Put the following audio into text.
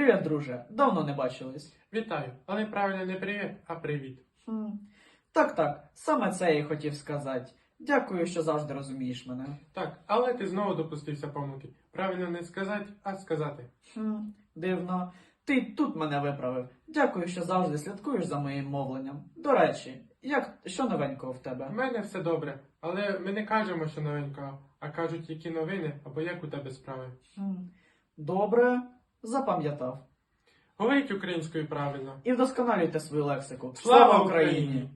Привіт, друже. Давно не бачились. Вітаю, але правильно не привіт, а привіт. Хм. Так, так, саме це я й хотів сказати. Дякую, що завжди розумієш мене. Так, але ти знову допустився помилки. Правильно не сказати, а сказати. Хм. Дивно. Ти тут мене виправив. Дякую, що завжди слідкуєш за моїм мовленням. До речі, як що новенького в тебе? У мене все добре, але ми не кажемо, що новенького, а кажуть, які новини або як у тебе справи. Хм. Добре, запам'ятав. Говоріть українською правильно. І вдосконалюйте свою лексику. Слава Україні!